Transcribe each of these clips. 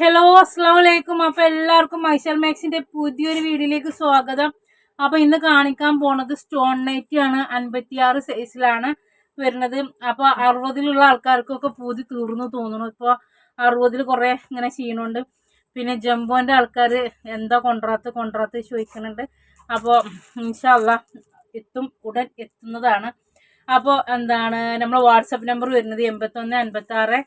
Hello അസ്സാം വലൈക്കും അപ്പൊ എല്ലാവർക്കും മൈസൽ മാക്സിന്റെ പുതിയൊരു വീഡിയോയിലേക്ക് സ്വാഗതം. അപ്പോൾ ഇന്ന് കാണിക്കാൻ പോണത് സ്റ്റോൺ നൈറ്റ് ആണ്. അൻപത്തിയാറ് സൈസിലാണ് വരുന്നത്. അപ്പൊ അറുപതിലുള്ള ആൾക്കാർക്കൊക്കെ പൂതി തീർന്നു തോന്നുന്നു. ഇപ്പൊ അറുപതിൽ കുറെ ഇങ്ങനെ ചെയ്യണുണ്ട് പിന്നെ ജംബോന്റെ ആൾക്കാർ എന്താ കൊണ്ടുവരാത്ത കൊണ്ടുവരാത്ത ചോദിക്കുന്നുണ്ട്. അപ്പോൾ ഇൻഷാല്ല എത്തും ഉടൻ എത്തുന്നതാണ്. അപ്പോൾ എന്താണ് നമ്മൾ വാട്സപ്പ് നമ്പർ വരുന്നത് എൺപത്തൊന്ന് അൻപത്തി ആറ്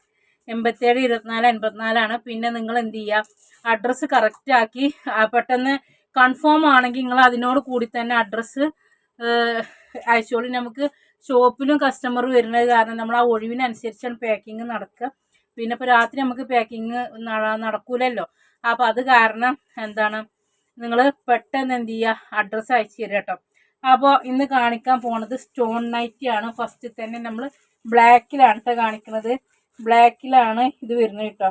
എൺപത്തേഴ് ഇരുപത്തിനാല് എൺപത്തിനാലാണ് പിന്നെ നിങ്ങൾ എന്ത് ചെയ്യുക അഡ്രസ്സ് കറക്റ്റ് ആക്കി പെട്ടെന്ന് കൺഫേം ആണെങ്കിൽ നിങ്ങൾ അതിനോട് കൂടി തന്നെ അഡ്രസ്സ് അയച്ചോളി. നമുക്ക് ഷോപ്പിലും കസ്റ്റമർ വരുന്നത് കാരണം നമ്മൾ ആ ഒഴിവിനനുസരിച്ചാണ് പാക്കിങ് നടക്കുക. പിന്നെ ഇപ്പോൾ രാത്രി നമുക്ക് പാക്കിങ് നടക്കൂലല്ലോ. അപ്പോൾ അത് കാരണം എന്താണ്? നിങ്ങൾ പെട്ടെന്ന് എന്ത് ചെയ്യുക അഡ്രസ്സ് അയച്ചു തരിക കേട്ടോ. അപ്പോൾ ഇന്ന് കാണിക്കാൻ പോണത് സ്റ്റോൺ നൈറ്റിയാണ് ഫസ്റ്റ് തന്നെ നമ്മൾ ബ്ലാക്കിലാണ് കേട്ടോ കാണിക്കുന്നത് ബ്ലാക്കിലാണ് ഇത് വരുന്നത് കേട്ടോ.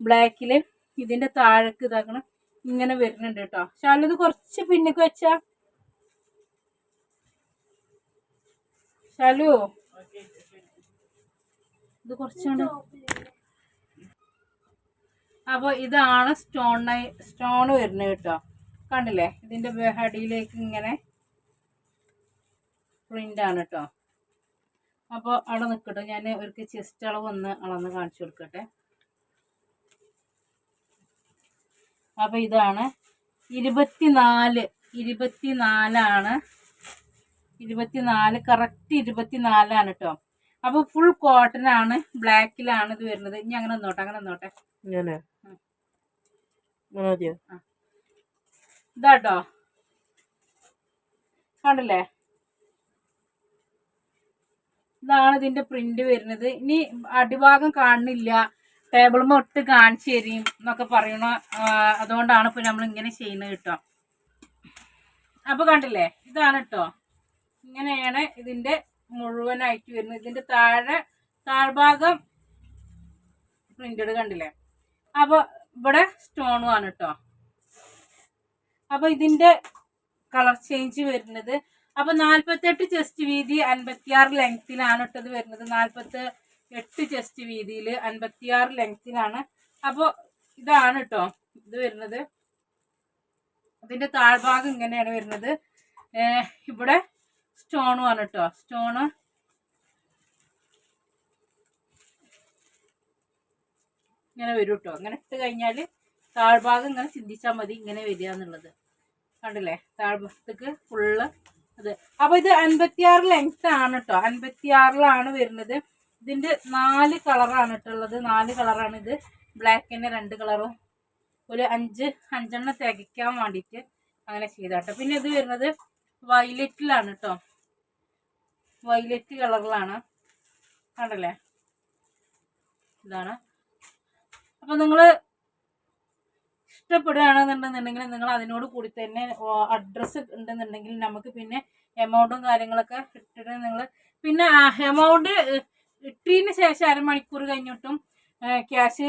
ബ്ലാക്കിൽ ഇതിന്റെ താഴേക്ക് ഇതാക്കണം. ഇങ്ങനെ വരുന്നുണ്ട് കേട്ടോ. ശാലു ഇത് കുറച്ച് പിന്നിക്ക് വെച്ചാ. ശാലു ഇത് കുറച്ചുകൊണ്ട് അപ്പോൾ ഇതാണ് സ്റ്റോൺ സ്റ്റോൺ വരുന്നത് കേട്ടോ. കണ്ടില്ലേ? ഇതിന്റെ അടിയിലേക്ക് ഇങ്ങനെ പ്രിന്റ് ആണ് കേട്ടോ. അപ്പോൾ അവിടെ നിൽക്കട്ടെ ഞാൻ ഒരു ചെസ്റ്റ് അളവ് ഒന്ന് അളന്ന് കാണിച്ചു കൊടുക്കട്ടെ. അപ്പോൾ ഇതാണ് ഇരുപത്തിനാല് ഇരുപത്തിനാലാണ് ഇരുപത്തിനാല് കറക്റ്റ് ഇരുപത്തിനാലാണ് കേട്ടോ അപ്പോൾ ഫുൾ കോട്ടൺ ആണ് ബ്ലാക്കിലാണ് ഇത് വരുന്നത്. ഇനി അങ്ങനെ നോട്ടെ അങ്ങനെ നോട്ടെ ഇതാട്ടോ. കണ്ടില്ലേ? ഇതാണ് ഇതിന്റെ പ്രിന്റ് വരുന്നത്. ഇനി അടിഭാഗം കാണുന്നില്ല. ടേബിളുമ്മ ഇട്ട് കാണിച്ചു തരും എന്നൊക്കെ പറയണ അതുകൊണ്ടാണ് ഇപ്പൊ നമ്മൾ ഇങ്ങനെ ചെയ്യുന്നത് കേട്ടോ. അപ്പൊ കണ്ടില്ലേ? ഇതാണ് കേട്ടോ. ഇങ്ങനെയാണ് ഇതിന്റെ മുഴുവനായിട്ട് വരുന്നത്. ഇതിന്റെ താഴെ താഴ്ഭാഗം പ്രിന്റഡ് കണ്ടില്ലേ? അപ്പൊ ഇവിടെ സ്റ്റോണും ആണ് കേട്ടോ. അപ്പൊ ഇതിന്റെ കളർ ചേഞ്ച് വരുന്നത് അപ്പൊ നാൽപ്പത്തെട്ട് ചെസ്റ്റ് വീതി അൻപത്തിയാറ് ലെങ്ത്തിലാണ് ഇട്ടത് വരുന്നത്. നാൽപ്പത്തി എട്ട് ചെസ്റ്റ് വീതിയിൽ അൻപത്തിയാറ് ലെങ്ത്തിലാണ് അപ്പോൾ ഇതാണ് കേട്ടോ ഇത് വരുന്നത്. അതിന്റെ താഴ്ഭാഗം ഇങ്ങനെയാണ് വരുന്നത്. ഇവിടെ സ്റ്റോണും ആണ് കേട്ടോ സ്റ്റോണ് ഇങ്ങനെ വരും കേട്ടോ ഇങ്ങനെ ഇട്ട് കഴിഞ്ഞാൽ താഴ്ഭാഗം ഇങ്ങനെ ചിന്തിച്ചാൽ മതി ഇങ്ങനെ വരിക എന്നുള്ളത്. കണ്ടില്ലേ? താഴ്ഭാഗത്തേക്ക് ഫുള്ള് അത്. അപ്പൊ ഇത് അൻപത്തിയാറ് ലെങ്ത് ആണ് കേട്ടോ അൻപത്തിയാറിലാണ് വരുന്നത്. ഇതിന്റെ നാല് കളറാണ് ഇട്ടുള്ളത് നാല് കളറാണ് ഇത്. ബ്ലാക്കിന്റെ രണ്ട് കളറും ഒരു അഞ്ച് അഞ്ചെണ്ണം തികയ്ക്കാൻ വേണ്ടിയിട്ട് അങ്ങനെ ചെയ്താട്ടോ പിന്നെ ഇത് വരുന്നത് വയലറ്റിലാണ് കേട്ടോ വയലറ്റ് കളറിലാണ് കണ്ടല്ലേ? ഇതാണ്. അപ്പൊ നിങ്ങൾ ഇഷ്ടപ്പെടുകയാണെന്നുണ്ടെന്നുണ്ടെങ്കിൽ നിങ്ങൾ അതിനോട് കൂടി തന്നെ അഡ്രസ്സ് ഉണ്ടെന്നുണ്ടെങ്കിൽ നമുക്ക് പിന്നെ എമൗണ്ടും കാര്യങ്ങളൊക്കെ ഇട്ടിട്ട് നിങ്ങൾ പിന്നെ എമൗണ്ട് ഇട്ടതിന് ശേഷം അരമണിക്കൂർ കഴിഞ്ഞിട്ടും ക്യാഷ്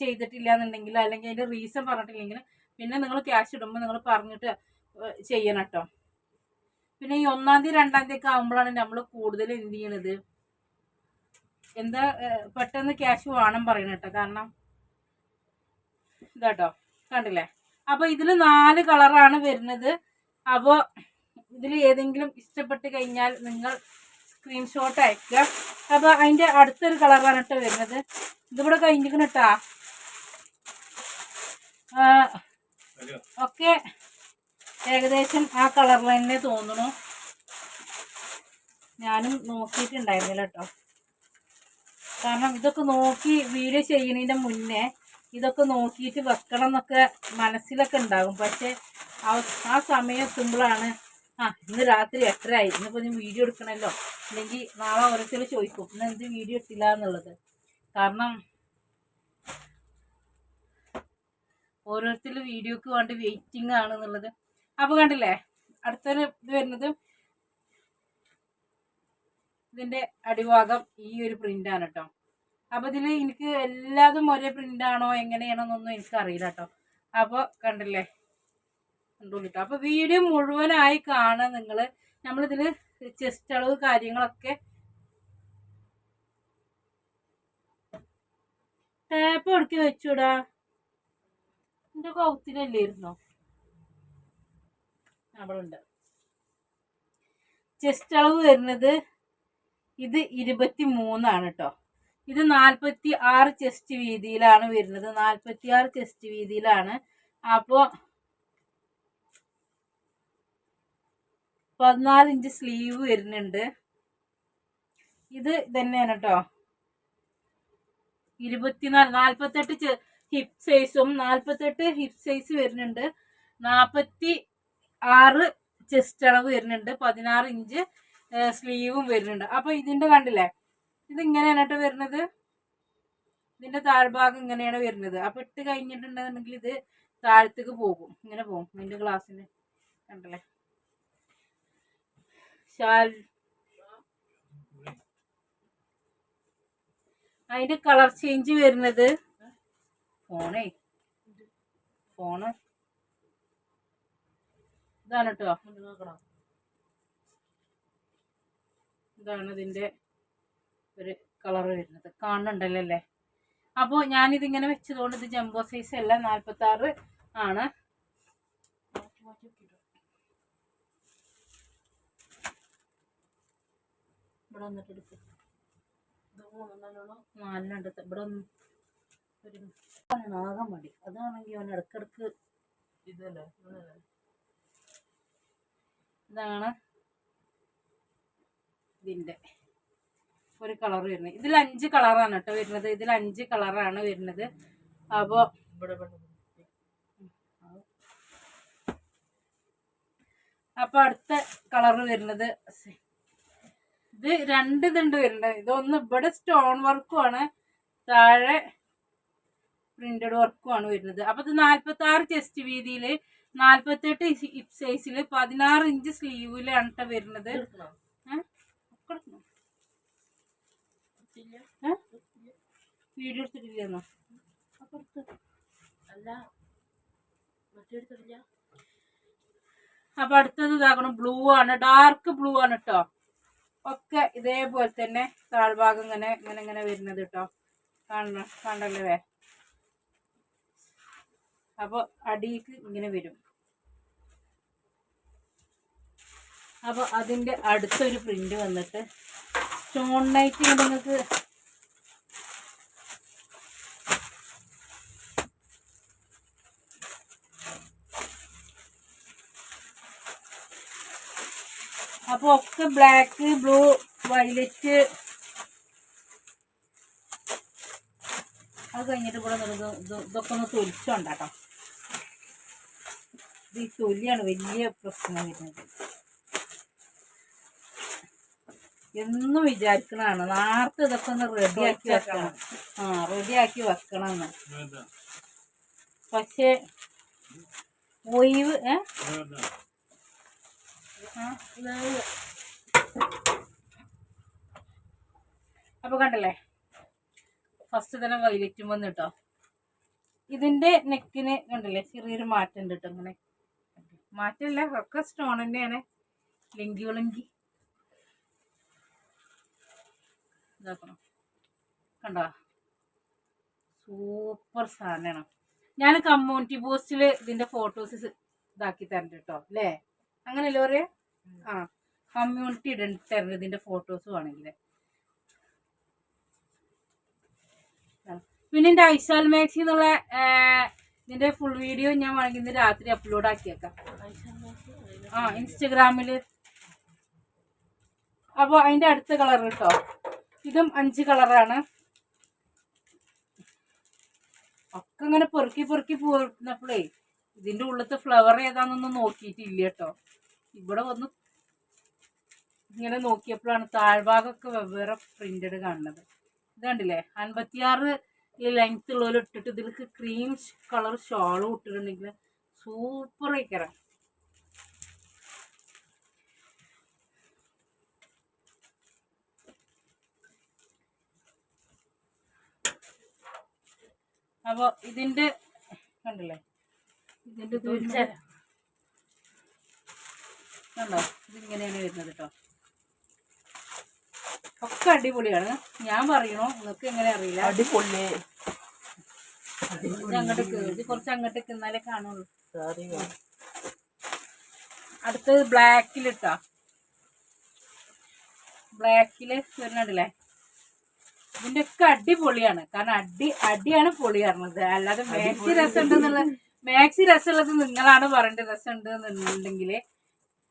ചെയ്തിട്ടില്ല എന്നുണ്ടെങ്കിൽ അല്ലെങ്കിൽ അതിന്റെ റീസൺ പറഞ്ഞിട്ടില്ലെങ്കിൽ പിന്നെ നിങ്ങൾ ക്യാഷ് ഇടുമ്പോൾ നിങ്ങൾ പറഞ്ഞിട്ട് ചെയ്യണം കേട്ടോ. പിന്നെ ഈ ഒന്നാം തീയതി രണ്ടാം തീയതി ഒക്കെ ആകുമ്പോഴാണ് നമ്മൾ കൂടുതൽ എന്ത് ചെയ്യണത്? എന്താ പെട്ടെന്ന് ക്യാഷ് വേണം പറയണം കേട്ടോ. കാരണം ഇതാട്ടോ. കണ്ടില്ലേ? അപ്പോൾ ഇതിൽ നാല് കളറാണ് വരുന്നത്. അപ്പോൾ ഇതിൽ ഏതെങ്കിലും ഇഷ്ടപ്പെട്ട് കഴിഞ്ഞാൽ നിങ്ങൾ സ്ക്രീൻഷോട്ട് അയക്കുക. അപ്പോൾ അതിന്റെ അടുത്തൊരു കളറാണ് കേട്ടോ വരുന്നത്. ഇതിവിടെ കഴിഞ്ഞിരിക്കണം കേട്ടാ ഒക്കെ ഏകദേശം ആ കളറിൽ തന്നെ തോന്നുന്നു. ഞാനും നോക്കിയിട്ടുണ്ടായിരുന്നില്ല കേട്ടോ. കാരണം ഇതൊക്കെ നോക്കി വീഡിയോ ചെയ്യുന്നതിന്റെ മുന്നേ ഇതൊക്കെ നോക്കിയിട്ട് വെക്കണം എന്നൊക്കെ മനസ്സിലൊക്കെ ഉണ്ടാകും. പക്ഷെ ആ സമയം എത്തുമ്പോഴാണ് ആ ഇന്ന് രാത്രി എട്ടരായി ഇന്നിപ്പോൾ ഞാൻ വീഡിയോ എടുക്കണമല്ലോ അല്ലെങ്കിൽ നാളെ ഓരോരുത്തർ ചോദിക്കും ഇന്ന് എന്ത് വീഡിയോ ഇട്ടില്ല എന്നുള്ളത്. കാരണം ഓരോരുത്തരും വീഡിയോക്ക് വേണ്ടി വെയിറ്റിംഗ് ആണ് എന്നുള്ളത്. അപ്പോൾ കണ്ടില്ലേ അടുത്തൊരു ഇത് വരുന്നത്. ഇതിന്റെ അടിഭാഗം ഈ ഒരു പ്രിന്റ് ആണ് കേട്ടോ. അപ്പൊ ഇതിൽ എനിക്ക് എല്ലാതും ഒരേ പ്രിന്റ് ആണോ എങ്ങനെയാണോന്നൊന്നും എനിക്ക് അറിയില്ല കേട്ടോ അപ്പൊ കണ്ടില്ലേ? കണ്ടു അപ്പൊ വീഡിയോ മുഴുവനായി കാണാൻ നിങ്ങൾ നമ്മളിതിൽ ചെസ്റ്റ് അളവ് കാര്യങ്ങളൊക്കെ ടാപ്പ് എടുക്കി വെച്ചൂടാ. എന്റെ കൗത്തിലല്ലായിരുന്നോ അവിടെ ഉണ്ട്. ചെസ്റ്റ് അളവ് വരുന്നത് ഇത് ഇരുപത്തി മൂന്നാണ് കേട്ടോ ഇത് നാൽപ്പത്തി ആറ് ചെസ്റ്റ് വീതിയിലാണ് വരുന്നത്. നാൽപ്പത്തി ആറ് ചെസ്റ്റ് വീതിയിലാണ്. അപ്പോൾ പതിനാല് ഇഞ്ച് സ്ലീവ് വരുന്നുണ്ട്. ഇത് തന്നെയാണ് കേട്ടോ ഇരുപത്തിനാല് നാൽപ്പത്തെട്ട് ഹിപ് സൈസും നാൽപ്പത്തെട്ട് ഹിപ് സൈസ് വരുന്നുണ്ട്. നാൽപ്പത്തി ആറ് ചെസ്റ്റ് അളവ് വരുന്നുണ്ട്. പതിനാറ് ഇഞ്ച് സ്ലീവും വരുന്നുണ്ട്. അപ്പോൾ ഇതിന്റെ കണ്ടില്ലേ? ഇത് ഇങ്ങനെയാണ് കേട്ടോ വരുന്നത്. ഇതിന്റെ താഴ്ഭാഗം ഇങ്ങനെയാണ് വരുന്നത്. അപ്പൊ ഇട്ട് കഴിഞ്ഞിട്ടുണ്ടെന്നുണ്ടെങ്കിൽ ഇത് താഴത്തേക്ക് പോകും. ഇങ്ങനെ പോകും. ഇതിന്റെ ഗ്ലാസ്സിന് കണ്ടല്ലേ? ഷാൽ അതിന്റെ കളർ ചേഞ്ച് വരുന്നത് ഫോണേ ഫോണ് ഇതാണ് കേട്ടോ. ഇതാണ് ഇതിന്റെ ഒരു കളർ വരുന്നത്. കാണുന്നുണ്ടല്ലോ അല്ലേ അപ്പോൾ ഞാനിതിങ്ങനെ വെച്ചതുകൊണ്ട് ഇത് ജംബോ സൈസ് അല്ല നാൽപ്പത്തി ആറ് ആണ്. ഇവിടെ വന്നിട്ട് എടുക്കും. നാലിനുണ്ട് ഇവിടെ ഒന്ന് ഒരു ആകാൻ മതി അതാണെങ്കിൽ അവൻ ഇടക്കിടക്ക് ഇതല്ലേ? ഇതാണ് ഇതിന്റെ ഒരു കളർ വരുന്നത്. ഇതിൽ അഞ്ച് കളറാണ് കേട്ടോ വരുന്നത്. ഇതിൽ അഞ്ച് കളറാണ് വരുന്നത്. അപ്പോൾ അപ്പൊ അടുത്ത കളർ വരുന്നത് ഇത് രണ്ട് ഇതുണ്ട് വരുന്നത്. ഇതൊന്ന് ഇവിടെ സ്റ്റോൺ വർക്കും ആണ്. താഴെ പ്രിന്റഡ് വർക്കും ആണ് വരുന്നത്. അപ്പൊ ഇത് നാല്പത്തി ആറ് ചെസ്റ്റ് വീതിയിൽ നാല്പത്തെട്ട് ഹിപ്പ് സൈസിൽ പതിനാറ് ഇഞ്ച് സ്ലീവിലാണ് കേട്ടോ വരുന്നത് എടുക്കണോ ഏ? ഒക്കെ എടുക്കണോ? ഇല്ല. ഏ? വീഡിയോ എടുത്തിട്ടില്ലെന്നോ? അപ്പൊ എടുത്ത്. അല്ല മറ്റെടുത്തിട്ടില്ല അപ്പൊ അടുത്തത് ഇതാക്കണം ബ്ലൂ ആണ് ഡാർക്ക് ബ്ലൂ ആണ് കേട്ടോ ഒക്കെ ഇതേപോലെ തന്നെ താഴ്ഭാഗം ഇങ്ങനെ ഇങ്ങനെ ഇങ്ങനെ വരുന്നത് കേട്ടോ കാണണം കണ്ടല്ലേ? അപ്പൊ അടിക്ക് ഇങ്ങനെ വരും. അപ്പൊ അതിന്റെ അടുത്തൊരു പ്രിന്റ് വന്നിട്ട് സ്റ്റോൺ നൈറ്റ് നിങ്ങൾക്ക്. അപ്പൊ ഒക്കെ ബ്ലാക്ക് ബ്ലൂ വയലറ്റ് അത് കഴിഞ്ഞിട്ട് ഇവിടെ ഇതൊക്കെ ഒന്ന് തൊലിച്ചുണ്ടാട്ടോ. ഇത് ഈ തൊലിയാണ് വലിയ പ്രശ്നം വരുന്നത്. എന്നും വിചാരിക്കണതാണ്. നാർത്ത് ഇതൊക്കെ ഒന്ന് റെഡിയാക്കി വെക്കണം. ആ റെഡിയാക്കി വെക്കണം എന്ന് പക്ഷേ ഒഴിവ് ഏ? ആ അപ്പൊ കണ്ടല്ലേ? ഫസ്റ്റ് തന്നെ വൈലറ്റും വന്ന് കേട്ടോ ഇതിന്റെ നെക്കിന് കണ്ടല്ലേ? ചെറിയൊരു മാറ്റം ഉണ്ട് കേട്ടോ ഇങ്ങനെ. മാറ്റമില്ല ഒക്കെ സ്റ്റോൺ തന്നെയാണ് ലിങ്കി വിളങ്കി ഇതാക്കണം. കണ്ടോ? സൂപ്പർ സാധനമാണ് ഞാൻ കമ്മ്യൂണിറ്റി പോസ്റ്റിൽ ഇതിന്റെ ഫോട്ടോസ് ഇതാക്കി തരണ്ട കേട്ടോ അല്ലേ അങ്ങനെയല്ലേ പറയാ? ആ കമ്മ്യൂണിറ്റി ഇടണ്ട് തരണ്ട് ഇതിന്റെ ഫോട്ടോസ് വേണമെങ്കിൽ പിന്നെ എന്റെ ഐശാൽ മാക്സി എന്നുള്ള ഇതിന്റെ ഫുൾ വീഡിയോ ഞാൻ വേണമെങ്കിൽ ഇന്ന് രാത്രി അപ്ലോഡ് ആക്കിയേക്കാം. ആ ഇൻസ്റ്റഗ്രാമിൽ അപ്പോൾ അതിന്റെ അടുത്ത കളർ കേട്ടോ ഇതും അഞ്ച് കളറാണ്. ഒക്കെ ഇങ്ങനെ പെറുക്കി പെറുക്കി പോയിരുന്നപ്പോഴേ ഇതിന്റെ ഉള്ളത്തെ ഫ്ലവർ ഏതാണെന്നൊന്നും നോക്കിയിട്ടില്ല കേട്ടോ. ഇവിടെ വന്ന് ഇങ്ങനെ നോക്കിയപ്പോഴാണ് താഴ്ഭാഗമൊക്കെ വെവ്വേറെ പ്രിന്റഡ് കാണുന്നത്. ഇത് കണ്ടില്ലേ? അൻപത്തിയാറ് ലെങ്ത് ഉള്ളവർ ഇട്ടിട്ട് ഇതിലേക്ക് ക്രീം കളർ ഷോളും ഇട്ടിട്ടുണ്ടെങ്കിൽ സൂപ്പർ ആയിക്കറാം അപ്പോൾ ഇതിന്റെ കണ്ടില്ലേ? ഇതിന്റെ ഇത് കണ്ടോ? ഇതിങ്ങനെയാണ് വരുന്നത് കേട്ടോ ഒക്കെ അടിപൊളിയാണ്. ഞാൻ പറയണോ നിങ്ങൾക്ക് എങ്ങനെ അറിയില്ല. അടിപൊളി. അങ്ങോട്ട് ഇത് കുറച്ച് അങ്ങോട്ട് എന്നാലേ കാണുള്ളൂ. അടുത്തത് ബ്ലാക്കിലിട്ടോ ബ്ലാക്കിൽ വരുന്നുണ്ടല്ലേ? ഇതിന്റെ ഒക്കെ അടിപൊളിയാണ്. കാരണം അടി അടിയാണ് പൊളി പറഞ്ഞത്. അല്ലാതെ മാക്സി രസം ഉണ്ടെന്നുള്ള മാക്സി രസമുള്ളത് നിങ്ങളാണ് പറയേണ്ടത് രസം ഉണ്ട് എന്നുണ്ടെങ്കിൽ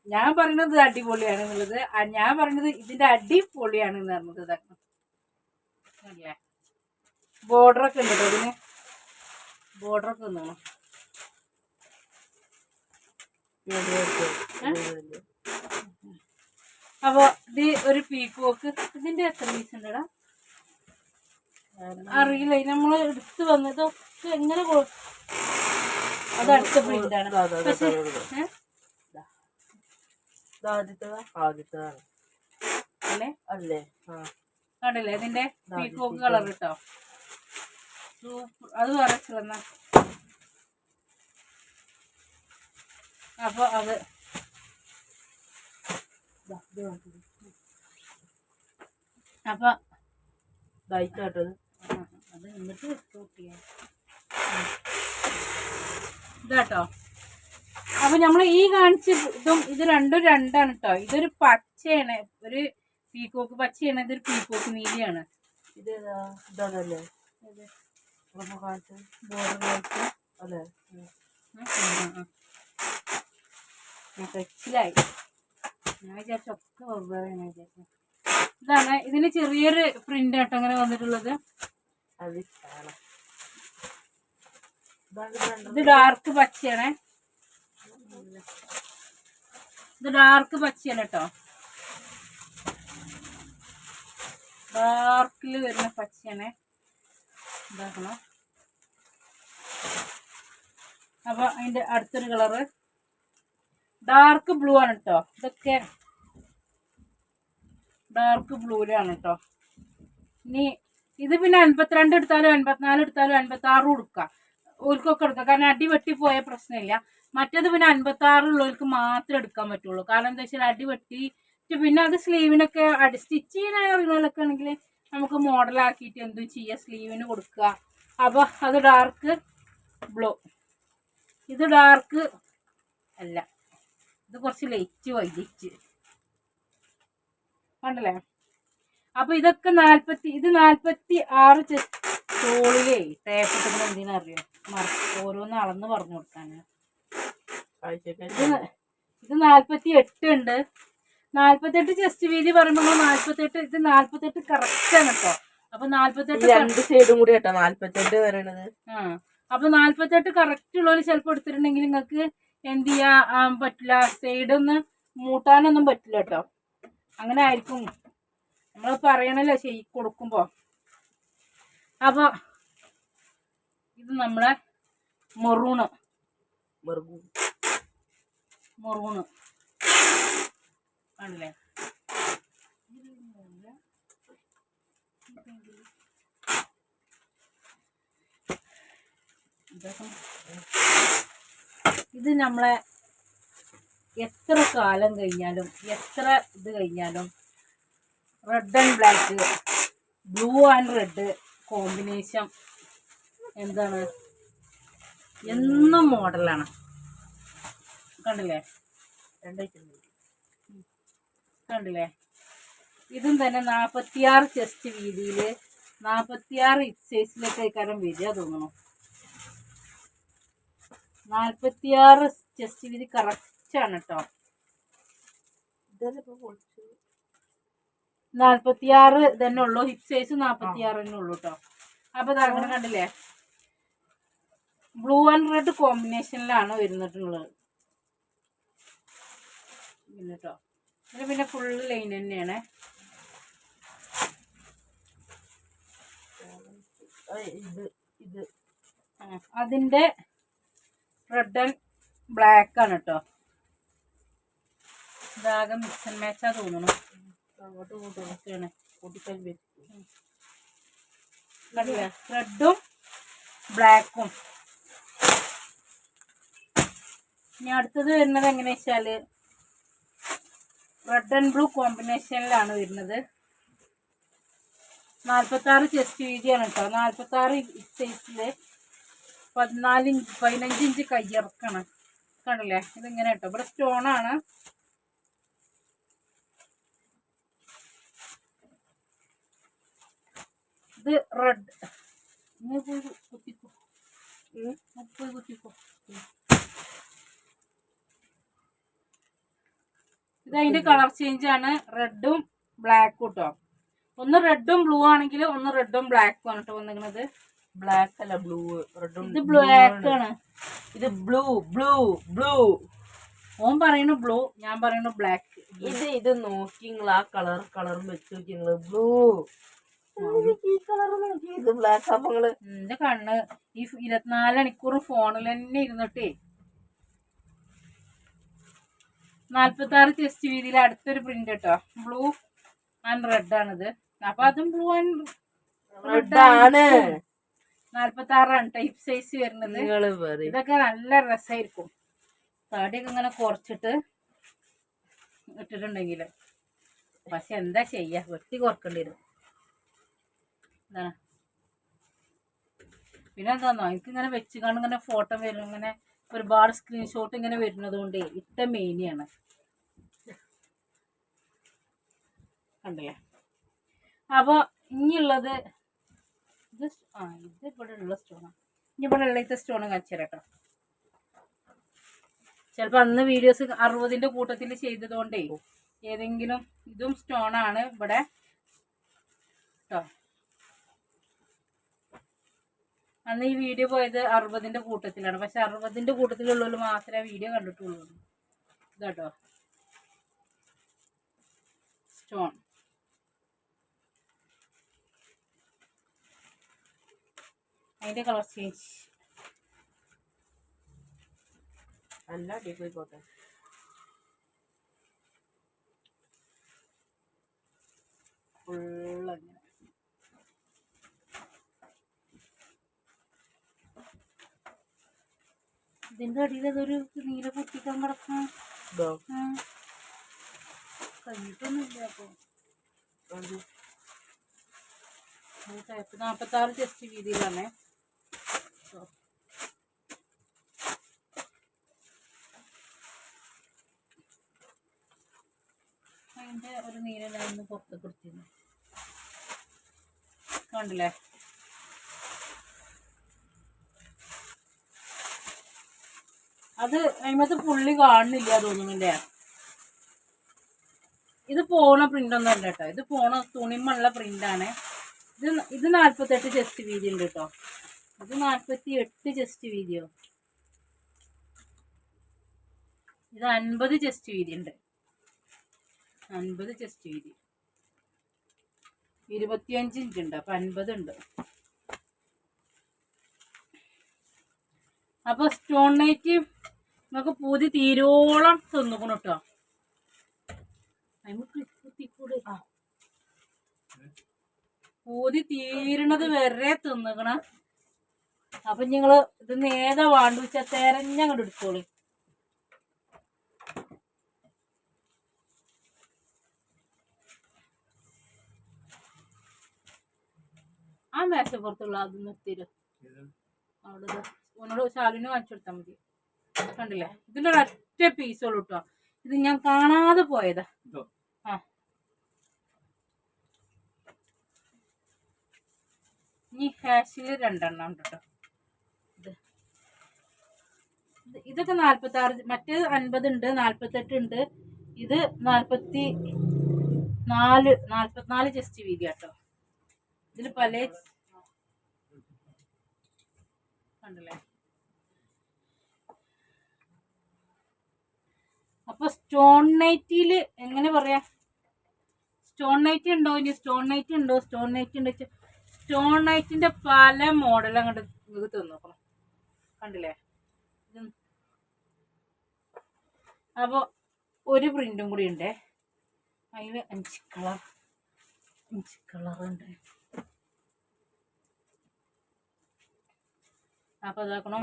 ഞാൻ പറയുന്നത് അടിപൊളിയാണ് എന്നുള്ളത്. ഞാൻ പറയുന്നത് ഇതിന്റെ അടിപൊളിയാണ് എന്ന് പറഞ്ഞത് ഇതാക്കണം ബോർഡർ ഒക്കെ ഉണ്ട് കേട്ടോ ഇതിന്? ബോർഡർ ഒക്കെ ഒന്നാണ് അപ്പൊ ഇത് ഒരു പീക്കോക്ക് ഇതിന്റെ എത്ര പീസ് ഉണ്ടടാ? അറിയില്ല. നമ്മൾ നമ്മൾ എടുത്ത് വന്നതൊക്കെ എങ്ങനെ അത് അടുത്ത പ്രിന്റാണ്. പക്ഷെ? ആദ്യത്തതാ? ആദ്യത്തതാണ്. അല്ലേ? അല്ലേ? കണ്ടില്ലേ? ഇതിന്റെ പീക്കോക്ക് കളർ കിട്ടോ സൂപ്പർ. അത് വേറെ ചെന്ന അപ്പൊ അത് അപ്പൊ ബൈക്ക് ആ, അത് എന്നിട്ട് സ്റ്റോപ്പ് ചെയ്യാം ഇതാട്ടോ. അപ്പൊ നമ്മൾ ഈ കാണിച്ച ഇതും ഇത് രണ്ടും രണ്ടാണ് കേട്ടോ ഇതൊരു പച്ചയാണ്. ഒരു പീക്കോക്ക് പച്ചയാണ് ഇതൊരു പീക്കോക്ക് നീലിയാണ്. ഇത് ഇതാണല്ലേ? ബോർഡർ അല്ലേ? മനസ്സിലായി ഞാൻ വിചാരിച്ചു ഒക്കെ വിചാരിച്ചു. ഇതാണ് ഇതിന് ചെറിയൊരു പ്രിന്റ് ആട്ടോ അങ്ങനെ വന്നിട്ടുള്ളത്. ഇത്. ഡാർക്ക് പച്ചയാണേ. ഇത് ഡാർക്ക് പച്ചയാണ് കേട്ടോ. ഡാർക്കിൽ വരുന്ന പച്ചയാണ്. ഇതാക്കണം. അപ്പൊ അതിന്റെ അടുത്തൊരു കളറ് ഡാർക്ക് ബ്ലൂ ആണ് കേട്ടോ. ഇതൊക്കെ ഡാർക്ക് ബ്ലൂലാണ് കേട്ടോ. ഇനി ഇത് പിന്നെ അൻപത്തിരണ്ട് എടുത്താലും അൻപത്തിനാല് എടുത്താലും അൻപത്തി ആറും എടുക്കാം ഓൽക്കൊക്കെ എടുക്കാം. കാരണം അടി പോയ പ്രശ്നമില്ല. മറ്റേത് പിന്നെ അൻപത്തി ആറുള്ളവർക്ക് മാത്രമേ എടുക്കാൻ പറ്റുള്ളൂ. കാരണം എന്താ വെച്ചാൽ അടി വെട്ടി പിന്നെ അത് സ്ലീവിനൊക്കെ അടി സ്റ്റിച്ച് ചെയ്യുന്ന അറിയുന്നവരൊക്കെ ആണെങ്കിൽ നമുക്ക് മോഡലാക്കിയിട്ട് എന്തും ചെയ്യാം. സ്ലീവിന് കൊടുക്കുക. അപ്പോൾ അത് ഡാർക്ക് ബ്ലോ ഇത് ഡാർക്ക് അല്ല. ഇത് കുറച്ച് ലൈറ്റ് വൈകിച്ച് കണ്ടല്ലേ? അപ്പൊ ഇതൊക്കെ നാൽപ്പത്തി ഇത് നാൽപ്പത്തി ആറ് ചോളിലേ തേപ്പത്തിന് എന്തിനറിയോ ഓരോന്ന് അളന്ന് പറഞ്ഞു കൊടുക്കാന്. ഇത് നാൽപ്പത്തി എട്ട് ഉണ്ട്. നാൽപ്പത്തെട്ട് ചെസ്റ്റ് വീതി പറയുമ്പോൾ നാൽപ്പത്തെട്ട് ഇത് നാൽപ്പത്തെട്ട് കറക്റ്റ് ആണ് കേട്ടോ അപ്പൊ നാൽപ്പത്തെട്ട് രണ്ട് സൈഡും കൂടി കേട്ടോ നാൽപ്പത്തെട്ട് വരണത് ആ. അപ്പൊ നാൽപ്പത്തെട്ട് കറക്റ്റ് ഉള്ളവർ ചിലപ്പോൾ എടുത്തിട്ടുണ്ടെങ്കിൽ നിങ്ങൾക്ക് എന്ത് ചെയ്യാൻ പറ്റില്ല. സൈഡ് ഒന്ന് മൂട്ടാനൊന്നും പറ്റില്ല കേട്ടോ അങ്ങനെ ആയിരിക്കും. നമ്മൾ പറയണല്ലോ ചെയ് കൊടുക്കുമ്പോ. അപ്പൊ ഇത് നമ്മളെ മൊറൂണ്. മെറുകും മൊറൂണ്. ആണല്ലേ ഇത് നമ്മളെ എത്ര കാലം കഴിഞ്ഞാലും എത്ര ഇത് കഴിഞ്ഞാലും red and black blue and red combination എന്താണ്? എന്നും മോഡലാണ് കണ്ടില്ലേ? കണ്ടില്ലേ? ഇതും തന്നെ നാൽപ്പത്തിയാറ് ചെസ്റ്റ് വീതിയിൽ നാൽപ്പത്തിയാറ് സൈസിലൊക്കെ കാരം വരിക തോന്നണം നാൽപ്പത്തിയാറ് ചെസ്റ്റ് വീതി കറക്റ്റ് ആണ് കേട്ടോ ഇതല്ലേ നാൽപ്പത്തിയാറ് തന്നെ ഉള്ളൂ. ഹിപ് സൈസ് നാൽപ്പത്തിയാറ് തന്നെ ഉള്ളൂ കേട്ടോ അപ്പൊ താങ്കൾ കണ്ടില്ലേ? ബ്ലൂ ആൻഡ് റെഡ് കോമ്പിനേഷനിലാണ് വരുന്നിട്ടുള്ളത്. പിന്നെ കേട്ടോ ഇത് പിന്നെ ഫുൾ ലൈൻ തന്നെയാണ്. ഇത് ഇത്. ആ, അതിന്റെ റെഡ് ആൻഡ് ബ്ലാക്ക് ആണ് കേട്ടോ ഇതാകെ മിക്സ് ആൻഡ് മാച്ചാ തോന്നുന്നു. അങ്ങോട്ടും ഇങ്ങോട്ടും ഒക്കെയാണ് കൂട്ടിക്കാൻ പറ്റും കണ്ടില്ലേ റെഡും ബ്ലാക്കും ഇനി അടുത്തത് വരുന്നത് എങ്ങനെ വെച്ചാൽ റെഡ് ആൻഡ് ബ്ലൂ കോമ്പിനേഷനിലാണ് വരുന്നത്. നാൽപ്പത്തി ആറ് ചെസ്റ്റ് വീതിയാണ് കേട്ടോ നാൽപ്പത്തി ആറ് സൈസിൽ പതിനാല് പതിനഞ്ചിഞ്ച് കയ്യിറക്കണം കണ്ടില്ലേ? ഇതിങ്ങനെ കേട്ടോ ഇവിടെ സ്റ്റോണാണ് ഇത് റെഡ്. ഇങ്ങനെ പോയി കുത്തിക്കോ. പോയി കുത്തിക്കോ. ഇത് അതിന്റെ കളർ ചേഞ്ച് ആണ്. റെഡും ബ്ലാക്കും കേട്ടോ ഒന്ന് റെഡും ബ്ലൂ ആണെങ്കിൽ ഒന്ന് റെഡും ബ്ലാക്കും ആണ് കേട്ടോ വന്നിരിക്കുന്നത്. ബ്ലാക്ക് അല്ല ബ്ലൂ. റെഡും ഇത് ബ്ലാക്ക് ആണ്. ഇത് ബ്ലൂ ബ്ലൂ ബ്ലൂ. ഓൻ പറയുന്നു ബ്ലൂ ഞാൻ പറയുന്നു ബ്ലാക്ക്. ഇത് ഇത് നോക്കി നിങ്ങൾ ആ കളർ കളറും വെച്ച് നോക്കി ബ്ലൂ. ഇത് ബ്ലാക്ക് എന്റെ കണ്ണ് ഈ ഇരുപത്തിനാല് മണിക്കൂർ ഫോണിൽ തന്നെ ഇരുന്നിട്ടേ. നാല്പത്തി ആറ് ചെസ്റ്റ് വീതിയിൽ അടുത്തൊരു പ്രിന്റ് കേട്ടോ ബ്ലൂ ആൻഡ് റെഡ് ആണിത്. അപ്പൊ അതും ബ്ലൂ ആൻഡ് റെഡ് ആണ്. നാല്പത്തി ആറാണ് ടൈപ്പ് സൈസ് വരുന്നത്. ഇതൊക്കെ നല്ല രസമായിരിക്കും തടിയൊക്കെ ഇങ്ങനെ കുറച്ചിട്ട് ഇട്ടിട്ടുണ്ടെങ്കിൽ പക്ഷെ എന്താ ചെയ്യാ? വെട്ടി കുറക്കേണ്ടി വരും. ഇതാണ് പിന്നെ എനിക്ക് ഇങ്ങനെ വെച്ച് കാണും ഇങ്ങനെ ഫോട്ടോ വരും ഇങ്ങനെ ഒരുപാട് സ്ക്രീൻഷോട്ട് ഇങ്ങനെ വരുന്നത് കൊണ്ട് ഇട്ട മെയിനിയാണ് കണ്ടേ അപ്പോൾ ഇനിയുള്ളത് ഇത് ആ ഇത് ഇവിടെ ഉള്ള സ്റ്റോണാണ് ഇനി ഇവിടെ ഉള്ള സ്റ്റോൺ കാണിച്ചു തരാം കേട്ടോ. ചിലപ്പോൾ അന്ന് വീഡിയോസ് അറുപതിന്റെ കൂട്ടത്തിൽ ചെയ്തതുകൊണ്ടേ ഏതെങ്കിലും ഇതും സ്റ്റോണാണ് ഇവിടെ. കേട്ടോ അന്ന് ഈ വീഡിയോ പോയത് അറുപതിന്റെ കൂട്ടത്തിലാണ്. പക്ഷെ അറുപതിന്റെ കൂട്ടത്തിലുള്ളവർ മാത്രമേ വീഡിയോ കണ്ടിട്ടുള്ളൂ. ഇതാട്ടോ. സ്റ്റോൺ. അതിന്റെ കളർ ചേഞ്ച്. നല്ല അടിപൊളി പോട്ടെ ഫുള്ള് ഇതിന്റെ അടിയിൽ അതൊരു നീല കുത്തിക്കാൻ കിടക്കണ? കഴിഞ്ഞിട്ടൊന്നുമില്ല അപ്പൊ. നാപ്പത്താറ് ജസ്റ്റ് വീതിയിലാണ് അതിന്റെ ഒരു നീല ഒന്ന് പുറത്ത് കൊടുത്തിരുന്നു. കണ്ടില്ലേ? അത് അതിനകത്ത് പുള്ളി കാണുന്നില്ല തോന്നുന്നില്ലേ ഇത് പോണ പ്രിന്റ് ഒന്നും അല്ല കേട്ടോ ഇത് പോണ തുണിമുള്ള പ്രിന്റ് ആണ്. ഇത് ഇത് നാൽപ്പത്തെട്ട് ചെസ്റ്റ് വീതി ഉണ്ട് കേട്ടോ ഇത് നാൽപ്പത്തി എട്ട് ചെസ്റ്റ് വീതിയോ ഇത് അൻപത് ചെസ്റ്റ് വീതി ഉണ്ട്. അൻപത് ചെസ്റ്റ് വീതി ഇരുപത്തിയഞ്ച് ഇഞ്ച് ഉണ്ട്. അപ്പൊ അൻപത് ഉണ്ട്. അപ്പൊ സ്റ്റോൺ നൈറ്റ് നമുക്ക് പൂതി തീരോളം തിന്നുക്കണം കേട്ടോ പൂതി തീരണത് വരെ തിന്നുകണ അപ്പൊ നിങ്ങൾ ഇത് നേരെ വാണ്ടു വെച്ചാ തെരഞ്ഞങ്ങോട്ട് എടുത്തോളി. ആ മേശപ്പുറത്തുള്ള അത് നിർത്തിരും അവിടെ ഓനോട് ശാലുവിന് വാങ്ങിച്ചു കൊടുത്താൽ മതി. കണ്ടില്ലേ? ഇതിന്റെ ഒരൊറ്റ പീസുള്ളൂ കേട്ടോ ഇത് ഞാൻ കാണാതെ പോയതാ. ആ. ഇനി ഹാഷിൽ രണ്ടെണ്ണം ഉണ്ട് കേട്ടോ ഇത്. ഇത് ഇതൊക്കെ നാൽപ്പത്തി ആറ് മറ്റേ അൻപത് ഉണ്ട് നാൽപ്പത്തെട്ട് ഉണ്ട്. ഇത് നാൽപ്പത്തി നാല് നാൽപ്പത്തിനാല് ജസ്റ്റ് വീതി കേട്ടോ ഇതിൽ പല കണ്ടില്ലേ? അപ്പൊ സ്റ്റോൺ നൈറ്റിൽ എങ്ങനെ പറയാ? സ്റ്റോൺ നൈറ്റ് ഉണ്ടോ ഇനി? സ്റ്റോൺ നൈറ്റ് ഉണ്ടോ? സ്റ്റോൺ നൈറ്റ് ഉണ്ട് സ്റ്റോൺ നൈറ്റിന്റെ പല മോഡൽ അങ്ങോട്ട് നിങ്ങൾക്ക് തന്നോക്കണം കണ്ടില്ലേ? അപ്പോൾ ഒരു പ്രിന്റും കൂടി ഉണ്ട്. അതിൽ അഞ്ച് കളർ. അഞ്ച് കളർ ഉണ്ട്. അപ്പോൾ ഇതാക്കണം.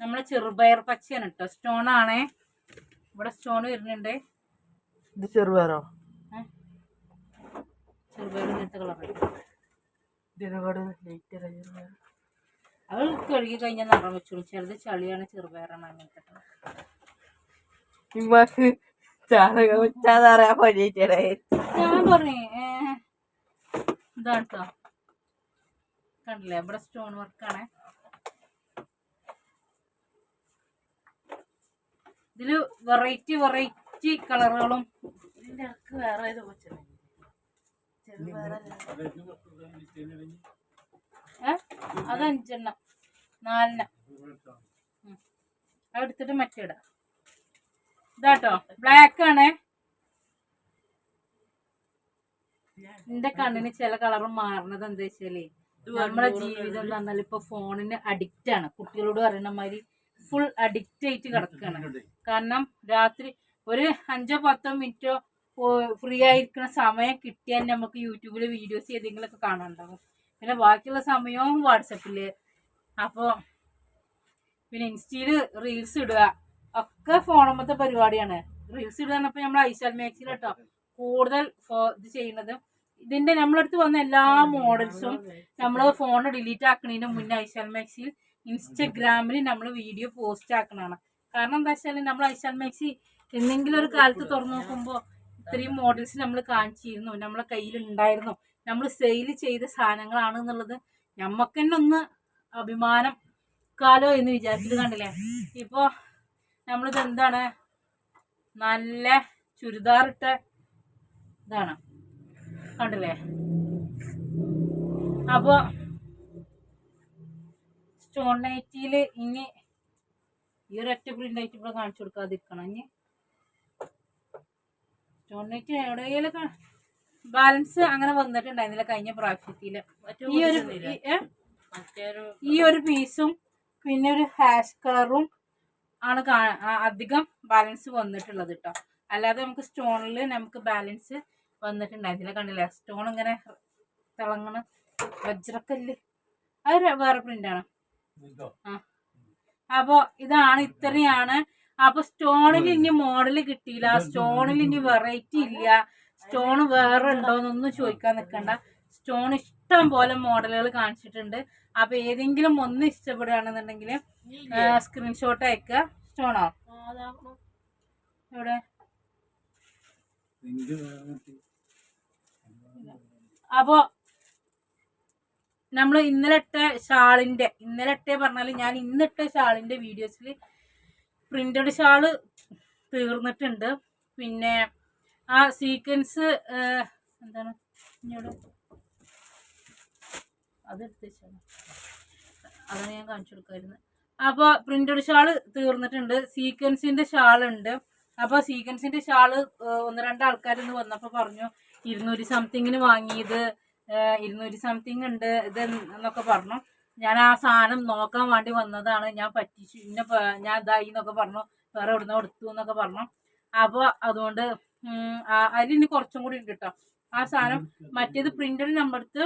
നമ്മളെ ചെറുപയർ പച്ചയാണ് കേട്ടോ സ്റ്റോൺ ആണേ ഇവിടെ സ്റ്റോൺ വരുന്നുണ്ട്. ഇത് ചെറുപയറോ? ചെറുപയർ ഇങ്ങനത്തെ അത് കഴുകി കഴിഞ്ഞാൽ നിറം വെച്ചോളൂ. ചെറുത് ചളിയാണ് ചെറുപയറാണ് അങ്ങനത്തെ ഞാൻ പറഞ്ഞേ കേട്ടോ കണ്ടില്ലേ? ഇവിടെ സ്റ്റോൺ വർക്കാണ് ഇതിൽ വെറൈറ്റി വെറൈറ്റി കളറുകളും ഇതിന്റെ ഇടയ്ക്ക് വേറെ ഏത് ഏ? അത് അഞ്ചെണ്ണം. നാലെണ്ണം. അത് എടുത്തിട്ട് മറ്റേ ഇടാം. ഇതാട്ടോ. ബ്ലാക്ക് ആണ്. എന്റെ കണ്ണിന് ചില കളർ മാറണത് എന്താ വെച്ചാലേ നമ്മളെ ജീവിതം എന്ന് പറഞ്ഞാൽ ഇപ്പൊ ഫോണിന് അഡിക്റ്റ് ആണ്. കുട്ടികളോട് പറയുന്ന മാതിരി ഫുൾ അഡിക്റ്റ് ആയിട്ട് കിടക്കുകയാണ് കാരണം രാത്രി ഒരു അഞ്ചോ പത്തോ മിനിറ്റോ ഫ്രീ ആയിരിക്കുന്ന സമയം കിട്ടിയാൽ നമുക്ക് യൂട്യൂബിൽ വീഡിയോസ് ഏതെങ്കിലുമൊക്കെ കാണാനുണ്ടാവും. പിന്നെ ബാക്കിയുള്ള സമയവും വാട്സപ്പിൽ. അപ്പോൾ പിന്നെ ഇൻസ്റ്റയിൽ റീൽസ് ഇടുക. ഒക്കെ ഫോണമ്മത്തെ പരിപാടിയാണ്. റീൽസ് ഇടുക പറഞ്ഞപ്പോൾ നമ്മൾ ഐശാൽ മാക്സിൽ കേട്ടോ കൂടുതൽ ഇത് ചെയ്യുന്നത്. ഇതിന്റെ നമ്മളടുത്ത് വന്ന എല്ലാ മോഡൽസും നമ്മൾ ഫോൺ ഡിലീറ്റ് ആക്കണതിന് മുന്നേ ഐശാൽ മാക്സിൽ ഇൻസ്റ്റഗ്രാമിൽ നമ്മൾ വീഡിയോ പോസ്റ്റ് ആക്കണതാണ്. കാരണം എന്താ വെച്ചാൽ നമ്മൾ ഐശാൽ മാക്സി എന്തെങ്കിലും ഒരു കാലത്ത് തുറന്നു നോക്കുമ്പോൾ ഇത്രയും മോഡൽസ് നമ്മൾ കാണിച്ചിരുന്നു നമ്മളെ കയ്യിൽ ഉണ്ടായിരുന്നു നമ്മൾ സെയിൽ ചെയ്ത സാധനങ്ങളാണ് എന്നുള്ളത് നമുക്ക് തന്നെ ഒന്ന് അഭിമാനം കാലോ എന്ന് വിചാരിച്ചത് കണ്ടില്ലേ? ഇപ്പോ നമ്മളിത് എന്താണ് നല്ല ചുരിദാറിട്ട ഇതാണ്. കണ്ടില്ലേ? അപ്പോൾ സ്റ്റോൺ നൈറ്റിയിൽ ഇനി ഈ ഒരു ഒറ്റ പ്രിന്റ് ആയിട്ട് ഇവിടെ കാണിച്ചു കൊടുക്കാതിരിക്കണം ഇനി സ്റ്റോൺ നൈറ്റ് എവിടെയെങ്കിലൊക്കെ ബാലൻസ് അങ്ങനെ വന്നിട്ടുണ്ടായിരുന്നില്ല കഴിഞ്ഞ പ്രാവശ്യത്തിൽ. ഈ ഒരു ഈ- ഒരു പീസും പിന്നെ ഒരു ഹാഷ് കളറും ആണ് അധികം ബാലൻസ് വന്നിട്ടുള്ളത് കേട്ടോ അല്ലാതെ നമുക്ക് സ്റ്റോണിൽ നമുക്ക് ബാലൻസ് വന്നിട്ടുണ്ടായിരുന്നില്ല കണ്ടില്ലേ? സ്റ്റോൺ ഇങ്ങനെ തിളങ്ങണ വജ്രക്കല്ല്. അത് വേറെ പ്രിന്റാണ് ആ. അപ്പോൾ ഇതാണ് ഇത്രയാണ്. അപ്പൊ സ്റ്റോണിൽ ഇനി മോഡൽ കിട്ടിയില്ല. സ്റ്റോണിൽ ഇനി വെറൈറ്റി ഇല്ല. സ്റ്റോൺ വേറെ ഉണ്ടോന്നൊന്നും ചോദിക്കാൻ നിൽക്കണ്ട സ്റ്റോൺ ഇഷ്ടം പോലെ മോഡലുകൾ കാണിച്ചിട്ടുണ്ട്. അപ്പൊ ഏതെങ്കിലും ഒന്ന് ഇഷ്ടപ്പെടുകയാണെന്നുണ്ടെങ്കിൽ സ്ക്രീൻഷോട്ട് അയക്കുക. സ്റ്റോണോ എവിടെ? അപ്പോ നമ്മൾ ഇന്നലെ ഇട്ട ഷാളിന്റെ ഇന്നലെ ഇട്ടേ പറഞ്ഞാൽ ഞാൻ ഇന്നിട്ട ഷാളിന്റെ വീഡിയോസിൽ പ്രിന്റഡ് ഷാൾ തീർന്നിട്ടുണ്ട്. പിന്നെ ആ സീക്വൻസ് എന്താണ്? ഇങ്ങോട്ട് അത് എടുത്ത് വെച്ചാണ് അതാണ് ഞാൻ കാണിച്ചു കൊടുക്കായിരുന്നു. അപ്പോൾ പ്രിന്റഡ് ഷാൾ തീർന്നിട്ടുണ്ട്. സീക്വൻസിന്റെ ഷാളുണ്ട്. അപ്പോൾ സീക്വൻസിന്റെ ഷാൾ ഒന്ന് രണ്ട് ആൾക്കാരിന്ന് വന്നപ്പോൾ പറഞ്ഞു ഇരുന്നൂറ്റി സംതിങ്ങിന് വാങ്ങിയത് ഇരുന്നൂറ്റി സംതിങ് ഉണ്ട് ഇത് എന്നൊക്കെ പറഞ്ഞു. ഞാൻ ആ സാധനം നോക്കാൻ വേണ്ടി വന്നതാണ്. ഞാൻ പറ്റിച്ചു. ഇന്ന ഞാൻ ഇതായി എന്നൊക്കെ പറഞ്ഞു. വേറെ എവിടുന്നോ എടുത്തു എന്നൊക്കെ പറഞ്ഞു. അപ്പോൾ അതുകൊണ്ട് അതിലിനി കുറച്ചും കൂടി ഉണ്ട് കേട്ടോ ആ സാധനം മറ്റേത് പ്രിന്റഡ് നമ്മളടുത്ത്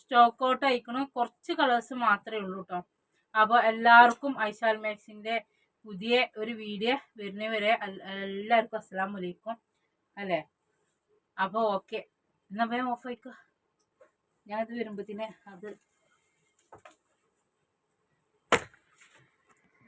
സ്റ്റോക്ക് ഔട്ട് അയക്കണം കുറച്ച് കളേഴ്സ് മാത്രമേ ഉള്ളൂ കേട്ടോ അപ്പോൾ എല്ലാവർക്കും ഐശാൽ മാക്സിന്റെ പുതിയ ഒരു വീഡിയോ വരുന്നവരെ എല്ലാവർക്കും അസ്സാം അലൈക്കും. അല്ലേ? അപ്പോൾ ഓക്കെ എന്നാൽ വേഗം ഓഫ് ആയിക്കോ. ഞാനത് വരുമ്പോഴത്തേന് അത്